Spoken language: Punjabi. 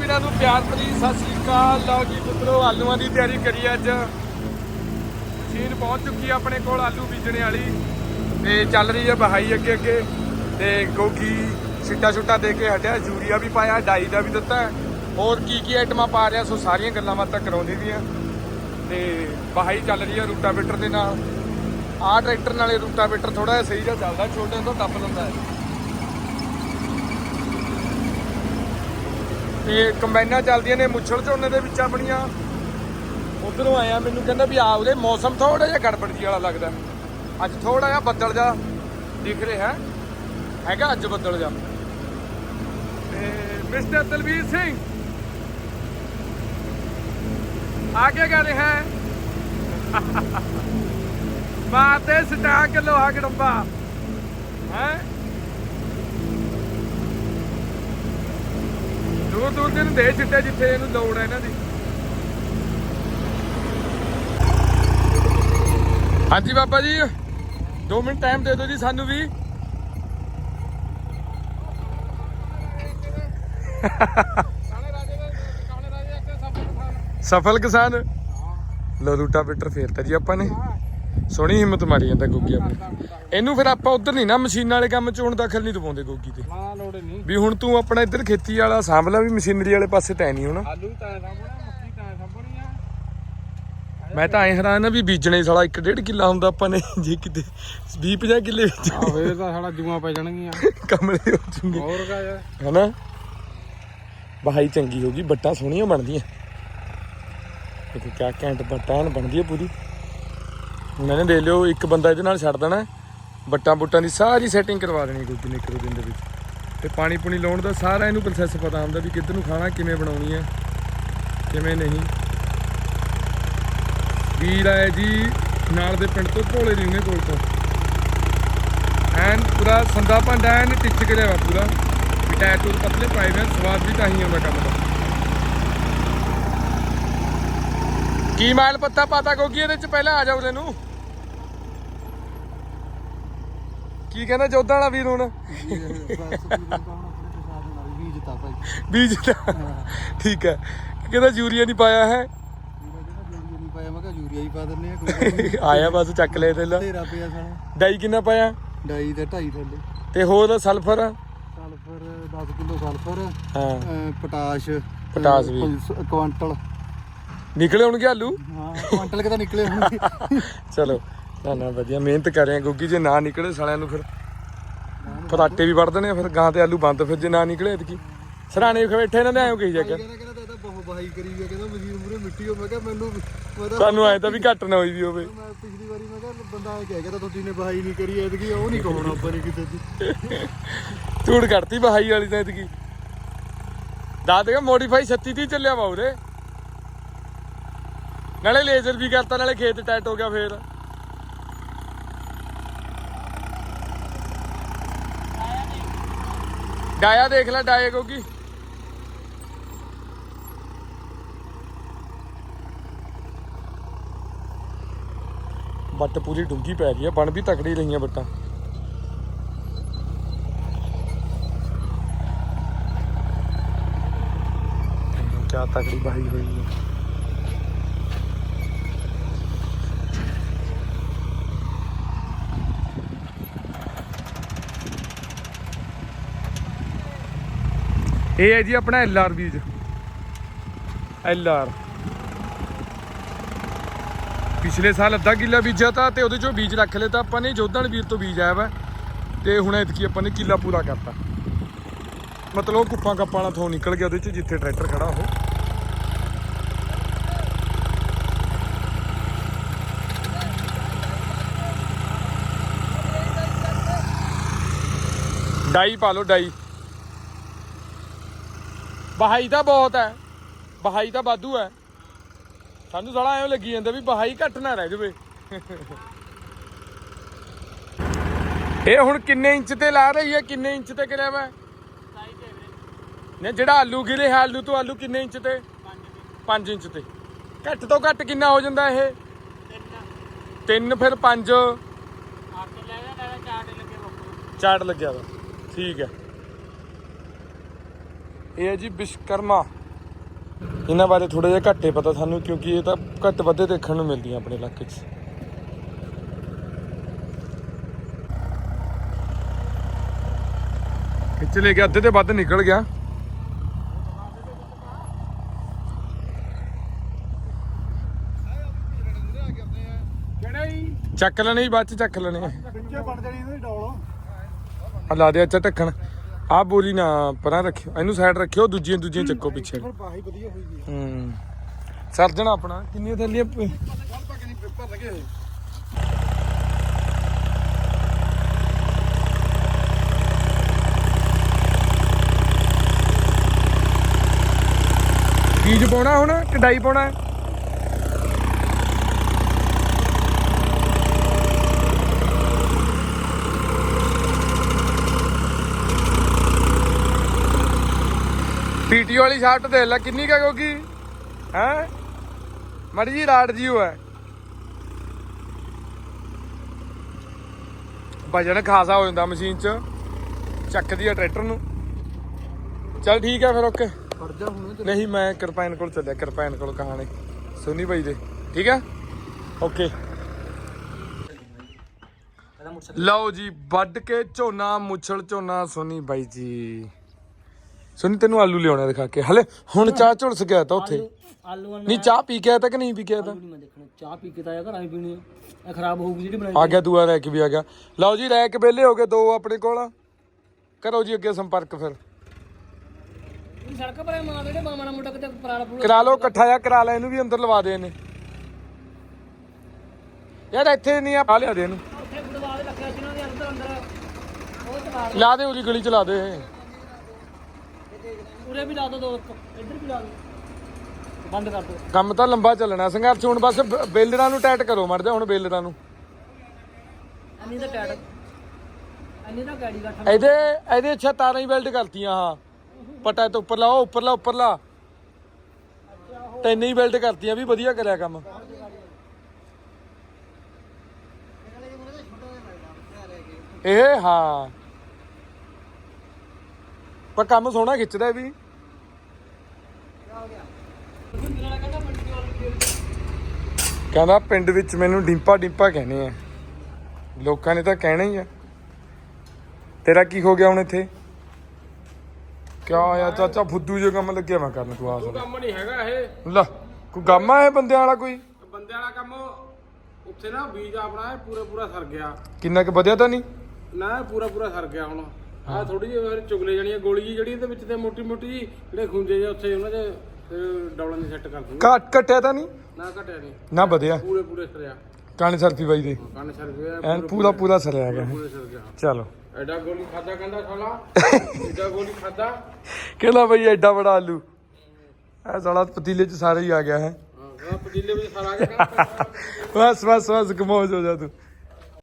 ਵੀਰਾਂ ਨੂੰ ਪਿਆਰ ਭਰੀ ਸਤਿ ਸ੍ਰੀ ਅਕਾਲ। ਲਓ ਜੀ ਮਿੱਤਰੋ ਆਲੂਆਂ ਦੀ ਤਿਆਰੀ ਕਰੀ ਅੱਜ। ਮਸ਼ੀਨ ਪਹੁੰਚ ਚੁੱਕੀ ਆ ਆਪਣੇ ਕੋਲ, ਆਲੂ ਬੀਜਣੇ ਵਾਲੀ। ਤੇ ਚੱਲ ਰਹੀ ਹੈ ਬਹਾਈ ਅੱਗੇ ਅੱਗੇ ਤੇ ਗੋਗੀ ਛਿੱਟਾ ਛੁੱਟਾ ਦੇ ਕੇ ਹਟਿਆ, ਯੂਰੀਆ ਵੀ ਪਾਇਆ, ਡਾਈ ਦਾ ਵੀ ਦਿੱਤਾ। ਹੋਰ ਕੀ ਕੀ ਆਈਟਮਾਂ ਪਾ ਰਿਹਾ, ਸੋ ਸਾਰੀਆਂ ਗੱਲਾਂ ਬਾਤਾਂ ਕਰਾਉਂਦੀ ਦੀਆਂ ਤੇ ਬਹਾਈ ਚੱਲ ਰਹੀ ਹੈ ਰੂਟਾਵੇਟਰ ਦੇ ਨਾਲ। ਆਹ ਟਰੈਕਟਰ ਨਾਲੇ ਰੂਟਾਵੇਟਰ ਥੋੜਾ ਜਿਹਾ ਸਹੀ ਜਿਹਾ ਚੱਲਦਾ ਛੋਟੇ ਤੋਂ ਟੱਪ ਲੈਂਦਾ ਹੈ। ਤੇ ਕੰਬਾਈਨਾਂ ਚੱਲਦੀਆਂ ਨੇ, ਮੁੱਛਲ ਝੋਨੇ ਦੇ ਵਿੱਚ ਆਪਣੀਆਂ ਉਧਰੋਂ ਆਇਆ, ਮੈਨੂੰ ਕਹਿੰਦਾ ਵੀ ਆ ਉਹਦੇ ਮੌਸਮ ਥੋੜਾ ਜਿਹਾ ਗੜਬੜ ਜੀ ਵਾਲਾ ਲੱਗਦਾ। ਅੱਜ ਥੋੜਾ ਜਿਹਾ ਬੱਦਲ ਜਾ ਦਿਖ ਰਿਹਾ ਹੈਗਾ ਅੱਜ ਬੱਦਲ ਜਾ ਤੇ ਮਿਸਟਰ ਦਲਵੀਰ ਸਿੰਘ ਆਗੇ ਗਾ ਰਿਹਾ ਹੈ? ਮਾਤੇ ਸਟਾਕ ਲੋਹਾ ਗੜੰਬਾ ਦੂਰ ਦੂਰ ਦੇ ਨੂੰ ਦੇ ਛਿੱਟੇ ਜਿੱਥੇ ਇਹਨੂੰ ਲੋੜ ਹੈ ਇਹਨਾਂ ਦੀ। ਹਾਂਜੀ ਬਾਬਾ ਜੀ 2 ਮਿੰਟ ਟਾਈਮ ਦੇ ਦਿਓ ਜੀ ਸਾਨੂੰ ਵੀ। ਸਫਲ ਕਿਸਾਨ। ਲੋ ਰੂਟਾ ਪੀਟਰ ਫੇਰਤਾ ਜੀ ਆਪਾਂ ਨੇ। ਸੋਹਣੀ ਹਿੰਮਤ ਮਾਰੀ ਜਾਂਦਾ ਗੋਗੀ ਆਪਣੀ। ਇਹਨੂੰ ਫਿਰ ਆਪਾਂ ਉਧਰ ਨਹੀਂ ਨਾ ਮਸ਼ੀਨਾਂ ਵਾਲੇ ਕੰਮ ਚ ਹੁਣ ਦਖਲ ਨਹੀਂ ਦਵਾਉਂਦੇ ਗੋਗੀ ਤੇ। ਨਾ ਲੋੜ ਨਹੀਂ। ਵੀ ਹੁਣ ਤੂੰ ਆਪਣਾ ਇੱਧਰ ਖੇਤੀ ਵਾਲਾ ਸਾਂਭ ਲੈ ਵੀ ਮਸ਼ੀਨਰੀ ਵਾਲੇ ਪਾਸੇ ਤੈ ਨਹੀਂ ਹੁਣ। ਆਲੂ ਵੀ ਤਾਂ ਸਾਂਭਣਾ ਮੱਕੀ ਤਾਂ ਸਾਂਭਣੀ ਆ। ਮੈਂ ਤਾਂ ਐ ਹੈਰਾਨ ਆ ਵੀ ਬੀਜਣੇ ਸਾਲਾ 1.5 ਕਿੱਲਾ ਹੁੰਦਾ ਆਪਾਂ ਨੇ ਜੇ ਕਿਤੇ 20 50 ਕਿੱਲੇ ਵਿੱਚ। ਆ ਫੇਰ ਤਾਂ ਸਾਡਾ ਜੂਆਂ ਪੈ ਜਾਣਗੀਆਂ। ਕਮਲੇ ਹੋ ਜੂਗੇ। ਹੋਰ ਕਾ ਯਾਰ ਹਨਾ? ਬਹਾਈ ਚੰਗੀ ਹੋਗੀ ਬੱਟਾਂ ਸੋਹਣੀਆਂ ਬਣਦੀਆਂ। ਇੱਕ ਕਿਆ ਘੈਂਟ ਬੱਟਾਂ ਬਣਦੀ ਹੈ ਪੂਰੀ। ਉਹਨਾਂ ਦੇ ਲਿਓ, ਇੱਕ ਬੰਦਾ ਇਹਦੇ ਨਾਲ ਛੱਡ ਦੇਣਾ ਬੱਟਾਂ ਬੁੱਟਾਂ ਦੀ ਸਾਰੀ ਸੈਟਿੰਗ ਕਰਵਾ ਦੇਣੀ ਕੋਈ ਦਿਨ ਇੱਕ ਦੋ ਦਿਨ ਦੇ ਵਿੱਚ। ਤੇ ਪਾਣੀ ਪੂਣੀ ਲਾਉਣ ਦਾ ਸਾਰਾ ਇਹਨੂੰ ਪ੍ਰੋਸੈਸ ਪਤਾ ਹੁੰਦਾ ਵੀ ਕਿੱਧਰ ਨੂੰ ਖਾਣਾ, ਕਿਵੇਂ ਬਣਾਉਣੀ ਹੈ, ਕਿਵੇਂ ਨਹੀਂ। ਵੀਰ ਆਇਆ ਜੀ ਨਾਲ ਦੇ ਪਿੰਡ ਤੋਂ, ਭੋਲੇ ਦੀ ਉਹਨੇ ਕੋਲ ਤੋਂ। ਐਨ ਪੂਰਾ ਸੰਦਾ ਭਾਂਡਾ ਐਨ ਟਿੱਚ ਕਰਿਆ ਵਾ ਪੂਰਾ। ਵੀ ਪਤਲੇ ਪਾਏ ਨੇ ਸਵਾਦ ਵੀ ਤਾਂ ਹੀ ਆਉਂਦਾ ਕੰਮ ਦਾ। ਕੀ ਮਾਲ ਪੱਤਾ ਪਾਤਾ ਗੋਗੀ ਇਹਦੇ ਚ ਪਹਿਲਾਂ ਆ ਜਾ ਉਰੇ ਨੂੰ ਕੀ ਕਹਿੰਦਾ ਜੋਧਾ ਵਾਲਾ ਵੀਰ ਹੁਣ? ਬੀਜ ਤਾਂ। ਭਾਈ ਬੀਜ ਦਾ ਠੀਕ ਹੈ। ਕਹਿੰਦਾ ਯੂਰੀਆ ਨਹੀਂ ਪਾਇਆ ਹੈ। ਯੂਰੀਆ ਨਹੀਂ ਪਾਇਆ ਮੈਂ ਕਿਹਾ ਯੂਰੀਆ ਹੀ ਪਾ ਦਿੰਨੇ ਆ ਕੋਈ ਆਇਆ ਬਸ ਚੱਕ ਲੈ ਤੇ ਲਾ ਤੇਰਾ ਪਿਆ ਸਾਲਾ ਡਾਈ ਕਿੰਨਾ ਪਾਇਆ? ਡਾਈ ਤੇ ਢਾਈ ਥੱਲੇ ਤੇ ਹੋਰ ਸਲਫਰ? ਸਲਫਰ 10 ਕਿਲੋ ਸਲਫਰ ਹਾਂ। ਪੋਟਾਸ਼ ਪੋਟਾਸ਼ ਵੀ। ਕੁਆਂਟਲ। ਨਿਕਲੇ ਹੋਣਗੇ ਆਲੂ? ਹਾਂ ਕੁਆਂਟਲ ਕਿਤਾ ਨਿਕਲੇ ਹੋਣਗੇ। ਚਲੋ ਨਾ ਨਾ ਵਧੀਆ ਮਿਹਨਤ ਕਰ ਰਹੇ ਆ ਗੋਗੀ ਜੇ ਨਾ ਨਿਕਲੇ ਸਾਲਿਆਂ ਨੂੰ ਫਿਰ ਪਰਾਟੇ ਵੀ ਵੜ ਦੇਣੇ ਆ, ਫਿਰ ਗਾਂ ਤੇ ਆਲੂ ਬੰਦ ਫਿਰ ਜੇ ਨਾ ਨਿਕਲੇ ਐਤਕੀ। ਸਰਾਣੇ ਬੈਠੇ ਇਹਨਾਂ ਦੇ ਐਂ ਕਹੀ ਜਾ ਕੇ। ਕਹਿੰਦਾ ਕਹਿੰਦਾ ਤਾਂ ਬਹੁਤ ਬਹਾਈ ਕਰੀ ਗਿਆ ਕਹਿੰਦਾ ਮਸ਼ੀਨ ਮੂਰੇ ਮਿੱਟੀ ਹੋ ਮੈਂ ਕਿਹਾ ਮੈਨੂੰ ਮੈਂ ਤਾਂ ਤੁਹਾਨੂੰ ਐਂ ਤਾਂ ਵੀ ਘੱਟ ਨਾ ਹੋਈ ਵੀ ਹੋਵੇ। ਮੈਂ ਪਿਛਲੀ ਵਾਰੀ ਮੈਂ ਕਿਹਾ ਬੰਦਾ ਇਹ ਕਹਿ ਗਿਆ ਤਾਂ ਤੁਸੀਂ ਨੇ ਬਹਾਈ ਨਹੀਂ ਕਰੀ ਐਤਕੀ ਉਹ ਨਹੀਂ ਕਹਣਾ ਆਪਾਂ ਨੇ ਕਿਤੇ ਦੀ। ਝੂੜ ਕੱਢਤੀ ਬਹਾਈ ਵਾਲੀ ਤਾਂ ਐਤਕੀ। ਦਾਦਗਾ ਮੋਡੀਫਾਈ 36 30 ਚੱਲਿਆ ਨਾਲੇ ਲੇਜ਼ਰ ਵੀ ਕਰਤਾ, ਨਾਲੇ ਖੇਤ ਟੈਟ ਹੋ ਗਿਆ ਫੇਰ। ਡਾਇਆ ਦੇਖ ਲੈ, ਡਾਇਆ ਗੋਗੀ ਬੱਟ ਪੂਰੀ ਡੂੰਗੀ ਪੈ ਰਹੀ ਆ, ਬਣ ਵੀ ਤਕੜੀ ਰਹੀਆਂ ਬੱਟਾਂ ਕਿਆ ਤਕੜੀ ਬਾਈ ਹੋਈ ਹੈ ਇਹ ਹੈ ਜੀ ਆਪਣਾ ਐਲ ਆਰ ਬੀਜ ਐਲ ਆਰ ਪਿਛਲੇ ਸਾਲ ਅੱਧਾ ਕਿੱਲਾ ਬੀਜਿਆ ਤਾਂ ਤੇ ਉਹਦੇ ਚੋਂ ਬੀਜ ਰੱਖ ਲਏ ਤਾਂ ਆਪਾਂ ਨੇ ਜੋਧਣ ਵੀਰ ਤੋਂ ਬੀਜ ਆਇਆ ਵਾ। ਤੇ ਹੁਣ ਐਤਕੀ ਆਪਾਂ ਨੇ ਕਿੱਲਾ ਪੂਰਾ ਕਰਤਾ। ਮਤਲਬ ਉਹ ਕੁੱਪਾਂ ਕੱਪਾਂ ਵਾਲਾ ਥੋ ਨਿਕਲ ਗਿਆ ਉਹਦੇ ਚ ਜਿੱਥੇ ਟਰੈਕਟਰ ਖੜਾ ਉਹ। ਡਾਈ ਪਾ ਲਓ, ਡਾਈ। ਬਹਾਈ ਤਾਂ ਬਹੁਤ ਹੈ। ਬਹਾਈ ਤਾਂ ਵਾਧੂ ਹੈ। ਸਾਨੂੰ ਸਾਲਾ ਐਂ ਲੱਗੀ ਜਾਂਦਾ ਵੀ ਬਹਾਈ ਘੱਟ ਨਾ ਰਹਿ ਜਾਵੇ। ਇਹ ਹੁਣ ਕਿੰਨੇ ਇੰਚ ਤੇ ਲਾ ਰਹੀ ਹੈ ਕਿੰਨੇ ਇੰਚ ਤੇ ਕਰਿਆ ਵਾ? ਨੇ ਜਿਹੜਾ ਆਲੂ ਗਿਰੇ ਹੈ ਆਲੂ ਤੋਂ ਆਲੂ ਕਿੰਨੇ ਇੰਚ ਤੇ? 5 ਇੰਚ ਤੇ। ਘੱਟ ਤੋਂ ਘੱਟ ਕਿੰਨਾ ਹੋ ਜਾਂਦਾ ਇਹ? 3 ਫਿਰ 5 ਚਾਰਟ ਲੱਗਿਆ ਵਾ। ਠੀਕ ਹੈ। ਇਹ ਹੈ ਜੀ ਵਿਸ਼ਕਰਮਾ। ਇਹਨਾਂ ਬਾਰੇ ਥੋੜਾ ਜਿਹਾ ਘੱਟੇ ਪਤਾ ਸਾਨੂੰ ਕਿਉਂਕਿ ਇਹ ਤਾਂ ਘੱਟ ਵੱਧੇ ਦੇਖਣ ਨੂੰ ਮਿਲਦੀਆਂ ਆਪਣੇ ਇਲਾਕੇ 'ਚ। ਖਿੱਚ ਲੈ ਗਿਆ ਅੱਧੇ ਤੇ ਵੱਧ ਨਿਕਲ ਗਿਆ। ਚੱਕ ਲੈਣੇ ਬਾਅਦ ਚ ਚੱਕ ਲੈਣੇ। ਵਿੱਚੇ ਬਣ ਜਾਣੀ ਇਹਦੀ ਡੌਲ। ਆ ਲਾ ਦੇ ਅੱਛਾ ਢੱਕਣ। ਆ ਬੋਲੀ ਨਾ ਪਰਾਂ ਰੱਖਿਓ ਇਹਨੂੰ ਸਾਈਡ ਰੱਖਿਓ ਦੂਜੀਆਂ ਦੂਜੀਆਂ ਚੱਕੋ ਪਿੱਛੇ। ਪਰ ਬਾਹੀ ਵਧੀਆ ਹੋਈ ਗਈ ਹੂੰ। ਸਰਜਣ ਆਪਣਾ ਕਿੰਨੀਆਂ ਥੈਲੀਆਂ ਪ- ਕੱਲ ਤੱਕ ਨਹੀਂ ਪੇਪਰ ਲੱਗੇ ਹੋਏ ਬੀਜ ਪਾਉਣਾ ਹੁਣ ਕਢਾਈ ਪਾਉਣਾ? ਹੈ? ਪੀਟੀ ਵਾਲੀ ਸ਼ਰਟ ਦੇ ਲੈ ਕਿੰਨੀ ਕਾ ਗੋਗੀ ਹੈ? ਮੜੀ ਜੀ ਰਾੜ ਜੀ ਹੋਇਆ ਵਜਨ ਖਾਸਾ ਹੋ ਜਾਂਦਾ ਮਸ਼ੀਨ 'ਚ। ਚੱਕਦੀ ਆ ਟਰੈਕਟਰ ਨੂੰ। ਚੱਲ ਠੀਕ ਹੈ ਫਿਰ ਓਕੇ। ਫੜ ਜਾ ਹੁਣ ਤੇ ਨਹੀਂ ਮੈਂ ਕਿਰਪਾਨ ਕੋਲ ਚੱਲਿਆ ਕਿਰਪਾਨ ਕੋਲ ਕਹਾਣੇ। ਸੋਨੀ ਭਾਈ ਦੇ। ਠੀਕ ਹੈ? ਓਕੇ। ਲਓ ਜੀ ਵੱਢ ਕੇ ਝੋਨਾ ਮੁੱਛਲ ਝੋਨਾ ਸੋਨੀ ਬਾਈ ਜੀ। ਸੋਨੀ ਤੈਨੂੰ ਆਲੂ ਲਿਆਉਣਾ ਦਿਖਾ ਕੇ। ਹਲੇ ਹੁਣ ਚਾਹ ਝੁਲਸ ਗਿਆ ਤਾਂ ਉੱਥੇ। ਨਹੀਂ ਚਾਹ ਪੀ ਕੇ ਆਇਆ ਤਾਂ ਕਿ ਨਹੀਂ ਪੀ ਕੇ ਆਇਆ ਤਾਂ ਮੈਂ ਦੇਖਣਾ। ਚਾਹ ਪੀ ਕੇ ਤਾਂ ਆਇਆ ਘਰਾਂ ਹੀ ਪੀਣੀ ਆ। ਇਹ ਖਰਾਬ ਹੋਊਗੀ ਜਿਹੜੀ ਬਣਾਈ ਆ ਗਿਆ ਦੂਆ ਰੈਕ ਵੀ ਆ ਗਿਆ। ਲਓ ਜੀ ਰੈਕ ਵਿਹਲੇ ਹੋ ਗਏ ਦੋ ਆਪਣੇ ਕੋਲ। ਕਰੋ ਜੀ ਅੱਗੇ ਸੰਪਰਕ ਫਿਰ। ਇਹ ਸੜਕ ਪਰ ਮਾਰ ਜਿਹੜੇ ਮਾਮਾ ਮੋਟਾ ਕਿਤੇ ਪਰਾਲਾ ਪੂਰਾ ਕਰਾ ਲਓ ਇਕੱਠਾ ਜਾ ਕਰਾ ਲੈ ਇਹਨੂੰ ਵੀ ਅੰਦਰ ਲਵਾ ਦੇ ਇਹਨੇ। ਯਾਰ ਇੱਥੇ ਨਹੀਂ ਆ ਲਿਆ ਦੇ ਇਹਨੂੰ। ਉੱਥੇ ਗੁਰਦੁਆਰਾ ਦੇ ਰੱਖਿਆ ਸੀ ਉਹਨਾਂ ਦੇ ਅੰਦਰ ਅੰਦਰ। ਉਹ ਚਲਾ ਦਿਓ। ਲਾ ਦੇ ਉਰੀ ਗਲੀ ਚ ਲਾ ਦੇ ਉਰੇ ਵੀ ਲਾ ਦੋ ਦੋ ਇੱਧਰ ਵੀ ਲਾ ਦੋ। ਬੰਦ ਕਰ ਦੋ। ਕੰਮ ਤਾਂ ਲੰਬਾ ਚੱਲਣਾ ਸੰਘਰਸ਼ ਹੁਣ ਬਸ ਬ- ਬੇਲਰਾਂ ਨੂੰ ਟਾਈਟ ਕਰੋ ਮੜ ਜਾ ਹੁਣ ਬੇਲਰਾਂ ਨੂੰ। ਅੰਨੀ ਦਾ ਟੈਟ। ਅੰਨੀ ਦਾ ਗਾੜੀ ਗੱਠ ਇਹਦੇ ਇਹਦੇ ਅੱਛਾ ਤਾਰਾਂ ਹੀ ਵੈਲਡ ਕਰਤੀਆਂ ਹਾਂ ਪਟਾ ਤੋਂ ਉੱਪਰ ਲਾ ਉਹ ਉੱਪਰ ਲਾ ਉੱਪਰ ਲਾ। ਤੈਨੇ ਹੀ ਵੈਲਡ ਕਰਤੀਆਂ ਵੀ ਵਧੀਆ ਕਰਿਆ ਕੰਮ। ਇਹ ਹਾਂ। ਪਰ ਕੰਮ ਸੋਹਣਾ ਖਿੱਚਦਾ ਇਹ ਵੀ। ਕਹਿੰਦਾ ਪਿੰਡ ਵਿੱਚ ਮੈਨੂੰ ਡਿੰਪਾ ਡਿੰਪਾ ਕਹਿੰਦੇ ਆ ਲੋਕਾਂ ਨੇ ਤਾਂ ਕਹਿਣਾ ਹੀ ਆ ਤੇਰਾ ਕੀ ਹੋ ਗਿਆ ਹੁਣ ਇੱਥੇ? ਕਿਆ ਆਇਆ ਚਾਚਾ ਫੁੱਦੂ ਜੇ ਕੰਮ ਲੱਗਿਆ ਮੈਂ ਕਰਨ ਤੂੰ ਆਸ ਕੰਮ ਨਹੀਂ ਹੈਗਾ ਇਹ। ਲੈ ਕੋਈ ਗਾਮਾ ਹੈ ਬੰਦਿਆਂ ਵਾਲਾ ਕੋਈ? ਬੰਦੇ ਵਾਲਾ ਕੰਮ ਉੱਥੇ ਨਾ ਬੀਜ ਆਪਣਾ ਇਹ ਪੂਰਾ ਪੂਰਾ ਸਰ ਗਿਆ। ਕਿੰਨਾ ਕੁ ਵਧਿਆ ਤਾਂ ਨਹੀਂ? ਨਾ ਇਹ ਪੂਰਾ ਪੂਰਾ ਸਰ ਗਿਆ ਹੁਣ। ਆ ਥੋੜੀ ਜਿਹੀ ਫਿਰ ਚੁਗਲੇ ਜਾਣੀਆਂ ਗੋਲੀ ਜਿਹੀ ਜਿਹੜੀ ਇਹਦੇ ਵਿੱਚ ਤੇ ਮੋਟੀ ਮੋਟੀ ਜਿਹੀ ਜਿਹੜੇ ਖੁੰਝੇ ਜਿਹੇ ਉੱਥੇ ਉਹਨਾਂ ਦੇ ਅਹ, ਡੌਲਾਂ ਦੀ ਸੈੱਟ ਕਰ ਦੂੰਗਾ ਘਟ ਘਟਿਆ ਤਾਂ ਨਹੀਂ? ਨਾ ਘਟਿਆ ਨਹੀਂ। ਨਾ ਵਧਿਆ। ਪੂਰੇ ਪੂਰੇ ਸਰਿਆ। ਕਾਣੀ ਸਰਫੀ ਬਾਈ ਦੇ। ਕੰਨ ਸਰ ਗਿਆ ਐਨ ਪੂਰਾ ਪੂਰਾ ਸਰਿਆ ਗਿਆ ਪੂਰੇ ਸਰ ਗਿਆ ਚਲੋ। ਐਡਾ ਗੋਲੀ ਖਾਦਾ ਕਹਿੰਦਾ ਸਾਲਾ। ਐਡਾ ਗੋਲੀ ਖਾਦਾ ਕਹਿੰਦਾ ਬਈ ਐਡਾ ਬੜਾ ਆਲੂ। ਐ ਸਾਲਾ ਪਤੀਲੇ 'ਚ ਸਾਰੇ ਹੀ ਆ ਗਿਆ ਹੈ। ਹਾਂ ਪਤੀਲੇ ਵਿੱਚ ਸਾਰਾ ਆ ਗਿਆ ਬਸ ਬਸ ਬਸ ਗਮੋਜ ਹੋ ਜਾ ਤੂੰ।